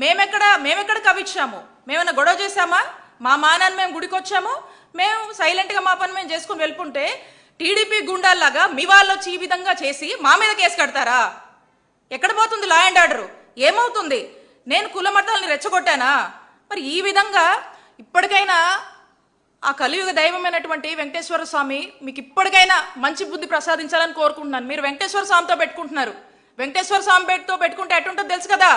మేమెక్కడ మేమెక్కడ కవిచ్చాము మేమైనా గొడవ చేశామా? మా మానాన్ని మేము గుడికి వచ్చాము మేము సైలెంట్గా మా పని మేము చేసుకుని వెళ్ళుకుంటే టీడీపీ గుండాల్లాగా మీ వాళ్ళు వచ్చి ఈ విధంగా చేసి మా మీద కేసు కడతారా? ఎక్కడ పోతుంది లా అండ్ ఆర్డర్ ఏమవుతుంది? నేను కుల మతాలని రెచ్చగొట్టానా? మరి ఈ విధంగా ఇప్పటికైనా ఆ కలియుగ దైవమైనటువంటి వెంకటేశ్వర స్వామి మీకు ఇప్పటికైనా మంచి బుద్ధి ప్రసాదించాలని కోరుకుంటున్నాను. మీరు వెంకటేశ్వర స్వామితో పెట్టుకుంటున్నారు. వెంకటేశ్వర స్వామి పెట్టుతో పెట్టుకుంటే ఎటుంటుందో తెలుసు కదా?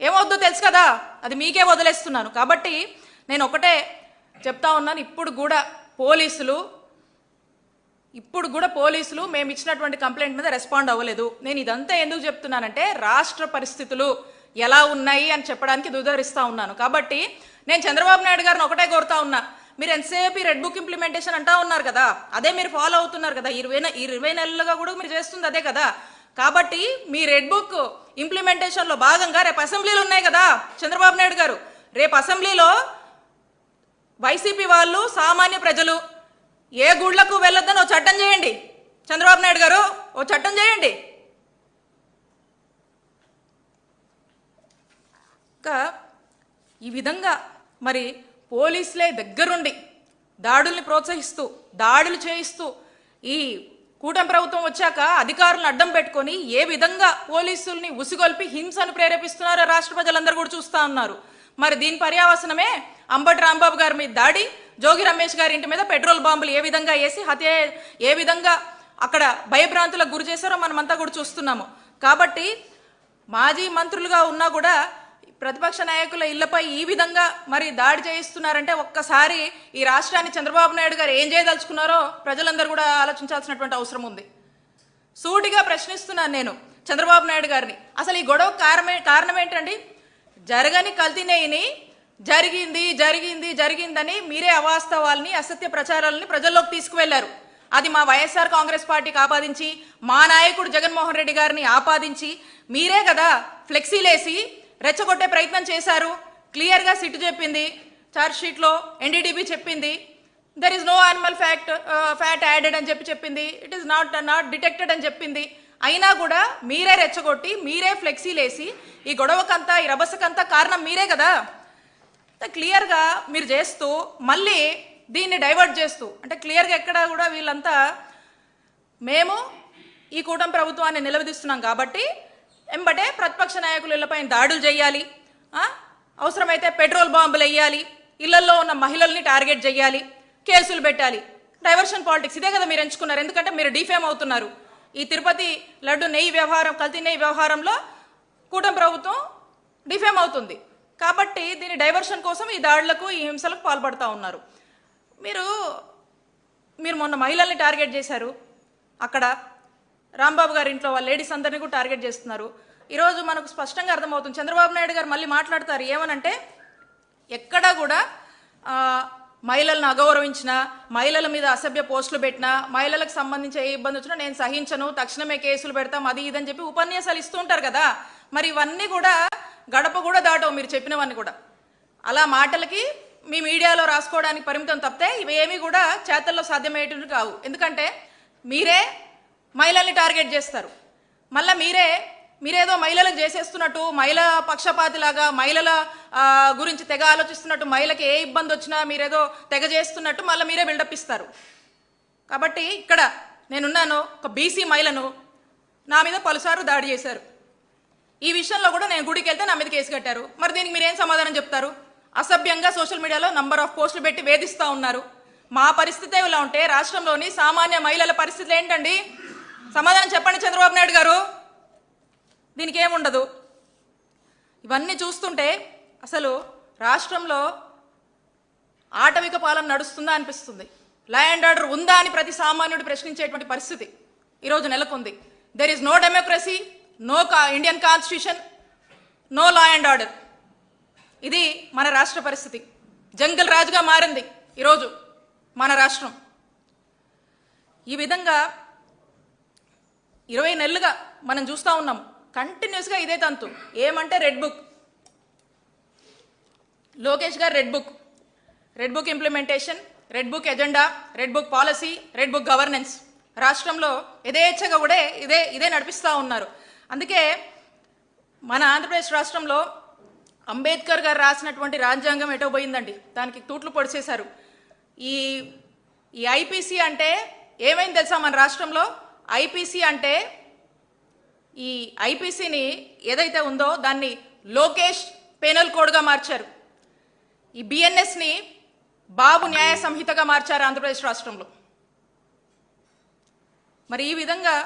ఏమవుద్దో తెలుసు కదా? అది మీకే వదిలేస్తున్నాను. కాబట్టి నేను ఒకటే చెప్తా ఉన్నాను. ఇప్పుడు కూడా పోలీసులు ఇప్పుడు కూడా పోలీసులు మేము ఇచ్చినటువంటి కంప్లైంట్ మీద రెస్పాండ్ అవ్వలేదు. నేను ఇదంతా ఎందుకు చెప్తున్నానంటే రాష్ట్ర పరిస్థితులు ఎలా ఉన్నాయి అని చెప్పడానికి దుదరిస్తా ఉన్నాను. కాబట్టి నేను చంద్రబాబు నాయుడు గారిని ఒకటే కోరుతా ఉన్నా. మీరు ఎంతసేపు రెడ్ బుక్ ఇంప్లిమెంటేషన్ అంటా ఉన్నారు కదా? అదే మీరు ఫాలో అవుతున్నారు కదా? ఇరవై ఇరవై నెలలుగా కూడా మీరు చేస్తుంది అదే కదా? కాబట్టి మీ రెడ్ బుక్ ఇంప్లిమెంటేషన్లో భాగంగా రేపు అసెంబ్లీలు ఉన్నాయి కదా చంద్రబాబు నాయుడు గారు. రేపు అసెంబ్లీలో వైసీపీ వాళ్ళు సామాన్య ప్రజలు ఏ గుళ్ళకు వెళ్ళొద్దని ఓ చట్టం చేయండి. చంద్రబాబు నాయుడు గారు ఓ చట్టం చేయండి. ఇంకా ఈ విధంగా మరి పోలీసులే దగ్గరుండి దాడుల్ని ప్రోత్సహిస్తూ దాడులు చేయిస్తూ ఈ కూటమి ప్రభుత్వం వచ్చాక అధికారులను అడ్డం పెట్టుకొని ఏ విధంగా పోలీసుల్ని ఉసిగొల్పి హింసను ప్రేరేపిస్తున్నారో రాష్ట్ర ప్రజలందరూ కూడా చూస్తూ ఉన్నారు. మరి దీని పర్యావసనమే అంబటి రాంబాబు గారి మీద దాడి జోగి రమేష్ గారి ఇంటి మీద పెట్రోల్ బాంబులు ఏ విధంగా వేసి హత్య ఏ విధంగా అక్కడ భయభ్రాంతులకు గురి చేశారో మనమంతా కూడా చూస్తున్నాము. కాబట్టి మాజీ మంత్రులుగా ఉన్నా కూడా ప్రతిపక్ష నాయకుల ఇళ్ళపై ఈ విధంగా మరి దాడి చేయిస్తున్నారంటే ఒక్కసారి ఈ రాష్ట్రాన్ని చంద్రబాబు నాయుడు గారు ఏం చేయదలుచుకున్నారో ప్రజలందరూ కూడా ఆలోచించాల్సినటువంటి అవసరం ఉంది. సూటిగా ప్రశ్నిస్తున్నాను నేను చంద్రబాబు నాయుడు గారిని. అసలు ఈ గొడవ కారణమే కారణం ఏంటండి? జరగని కల్తీనేయిని జరిగింది జరిగింది జరిగిందని మీరే అవాస్తవాల్ని అసత్య ప్రచారాలని ప్రజల్లోకి తీసుకువెళ్ళారు. అది మా వైఎస్ఆర్ కాంగ్రెస్ పార్టీకి ఆపాదించి మా నాయకుడు జగన్మోహన్ రెడ్డి గారిని ఆపాదించి మీరే కదా ఫ్లెక్సీలేసి రెచ్చగొట్టే ప్రయత్నం చేశారు. క్లియర్గా సిట్టు చెప్పింది. ఛార్జ్షీట్లో ఎన్డీడీబీ చెప్పింది. There is no animal fact fat added అని చెప్పి చెప్పింది. It is not not detected అని చెప్పింది. అయినా కూడా మీరే రెచ్చగొట్టి మీరే ఫ్లెక్సీలేసి ఈ గొడవకంతా ఈ రభసకంతా కారణం మీరే కదా. క్లియర్గా మీరు చేస్తూ మళ్ళీ దీన్ని డైవర్ట్ చేస్తూ అంటే క్లియర్గా ఎక్కడ కూడా వీళ్ళంతా మేము ఈ కూటమి ప్రభుత్వాన్ని నిలదీస్తున్నాం కాబట్టి ఎంబటే ప్రతిపక్ష నాయకులు ఇళ్ళపైన దాడులు చేయాలి అవసరమైతే పెట్రోల్ బాంబులు వేయాలి ఇళ్ళలో ఉన్న మహిళల్ని టార్గెట్ చేయాలి కేసులు పెట్టాలి. డైవర్షన్ పాలిటిక్స్ ఇదే కదా మీరు ఎంచుకున్నారు. ఎందుకంటే మీరు డిఫేమ్ అవుతున్నారు. ఈ తిరుపతి లడ్డు నెయ్యి వ్యవహారం కల్తీ నెయ్యి వ్యవహారంలో కూటమి ప్రభుత్వం డిఫేమ్ అవుతుంది. కాబట్టి దీని డైవర్షన్ కోసం ఈ దాడులకు ఈ హింసలకు పాల్పడుతూ ఉన్నారు. మీరు మీరు మొన్న మహిళల్ని టార్గెట్ చేశారు. అక్కడ రాంబాబు గారి ఇంట్లో వాళ్ళ లేడీస్ అందరినీ కూడా టార్గెట్ చేస్తున్నారు. ఈరోజు మనకు స్పష్టంగా అర్థమవుతుంది. చంద్రబాబు నాయుడు గారు మళ్ళీ మాట్లాడతారు. ఏమనంటే ఎక్కడా కూడా మహిళలను అగౌరవించిన మహిళల మీద అసభ్య పోస్టులు పెట్టినా మహిళలకు సంబంధించి ఏ ఇబ్బంది వచ్చినా నేను సహించను తక్షణమే కేసులు పెడతాం అది ఇదని చెప్పి ఉపన్యాసాలు ఇస్తూ ఉంటారు కదా. మరి ఇవన్నీ కూడా గడప కూడా దాటవు మీరు చెప్పినవన్నీ కూడా. అలా మాటలకి మీ మీడియాలో రాసుకోవడానికి పరిమితం తప్పితే ఇవేమీ కూడా చేతల్లో సాధ్యమయ్యేటివి కావు. ఎందుకంటే మీరే మహిళల్ని టార్గెట్ చేస్తారు. మళ్ళీ మీరే మీరేదో మహిళలను చేసేస్తున్నట్టు మహిళ పక్షపాతిలాగా మహిళల గురించి తెగ ఆలోచిస్తున్నట్టు మహిళకి ఏ ఇబ్బంది వచ్చినా మీరేదో తెగ చేస్తున్నట్టు మళ్ళీ మీరే బిల్డప్ ఇస్తారు. కాబట్టి ఇక్కడ నేనున్నాను ఒక బీసీ మహిళను నా మీద పలుసార్లు దాడి చేశారు. ఈ విషయంలో కూడా నేను గుడికి వెళ్తే నా మీద కేసు కట్టారు. మరి దీనికి మీరేం సమాధానం చెప్తారు? అసభ్యంగా సోషల్ మీడియాలో నంబర్ ఆఫ్ పోస్టులు పెట్టి వేధిస్తూ ఉన్నారు. మా పరిస్థితి ఇలా ఉంటే రాష్ట్రంలోని సామాన్య మహిళల పరిస్థితులు ఏంటండి? సమాధానం చెప్పండి చంద్రబాబు నాయుడు గారు. దీనికి ఏముండదు ఇవన్నీ చూస్తుంటే అసలు రాష్ట్రంలో ఆటవిక పాలన నడుస్తుందా అనిపిస్తుంది. లా అండ్ ఆర్డర్ ఉందా అని ప్రతి సామాన్యుడు ప్రశ్నించేటువంటి పరిస్థితి ఈరోజు నెలకొంది. There is no democracy no కా Indian constitution no law and order ఇది మన రాష్ట్ర పరిస్థితి. జంగల్ రాజుగా మారింది ఈరోజు మన రాష్ట్రం. ఈ విధంగా ఇరవై నెలలుగా మనం చూస్తూ ఉన్నాం. కంటిన్యూస్గా ఇదే తంతు. ఏమంటే రెడ్ బుక్ లోకేష్ గారు red book red book implementation red book agenda red book policy red book governance రాష్ట్రంలో యథేచ్ఛగా కూడా ఇదే ఇదే నడిపిస్తూ ఉన్నారు. అందుకే మన ఆంధ్రప్రదేశ్ రాష్ట్రంలో అంబేద్కర్ గారు రాసినటువంటి రాజ్యాంగం ఎటో పోయిందండి. దానికి తూట్లు పొడిచేశారు. ఈ ఈ ఐపీసీ అంటే ఏమైంది తెలుసా మన రాష్ట్రంలో? ఐపీసీ అంటే ఈ ఐపీసీని ఏదైతే ఉందో దాన్ని లోకేష్ పెనల్ కోడ్గా మార్చారు. ఈ బిఎన్ఎస్ని బాబు న్యాయ సంహితగా మార్చారు ఆంధ్రప్రదేశ్ రాష్ట్రంలో. మరి ఈ విధంగా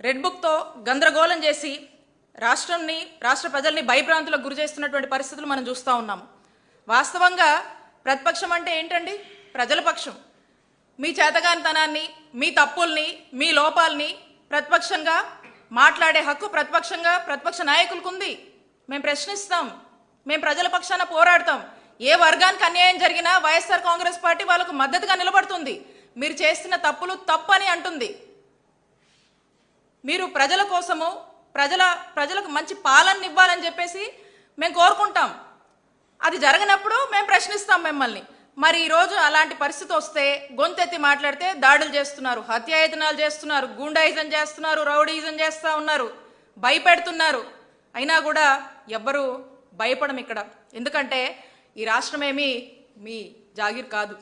రెడ్ బుక్తో గందరగోళం చేసి రాష్ట్రంని రాష్ట్ర ప్రజల్ని భయభ్రాంతులకు గురి చేస్తున్నటువంటి పరిస్థితులు మనం చూస్తూ ఉన్నాము. వాస్తవంగా ప్రతిపక్షం అంటే ఏంటండి? ప్రజల పక్షం. మీ చేతగానితనాన్ని మీ తప్పుల్ని మీ లోపాలని ప్రతిపక్షంగా మాట్లాడే హక్కు ప్రతిపక్షంగా ప్రతిపక్ష నాయకులకు ఉంది మేము ప్రశ్నిస్తాం. మేము ప్రజల పక్షాన పోరాడతాం. ఏ వర్గానికి అన్యాయం జరిగినా వైఎస్ఆర్ కాంగ్రెస్ పార్టీ వాళ్ళకు మద్దతుగా నిలబడుతుంది. మీరు చేస్తున్న తప్పులు తప్పని అంటుంది. మీరు ప్రజల కోసము ప్రజల ప్రజలకు మంచి పాలన ఇవ్వాలని చెప్పేసి మేము కోరుకుంటాం. అది జరగనప్పుడు మేము ప్రశ్నిస్తాం మిమ్మల్ని. మరి ఈరోజు అలాంటి పరిస్థితి వస్తే గొంతెత్తి మాట్లాడితే దాడులు చేస్తున్నారు హత్యాయతనాలు చేస్తున్నారు గూండాయిజం చేస్తున్నారు రౌడీజం చేస్తూ ఉన్నారు భయపెడుతున్నారు. అయినా కూడా ఎవ్వరూ భయపడం ఇక్కడ ఎందుకంటే ఈ రాష్ట్రమేమి మీ జాగీర్ కాదు.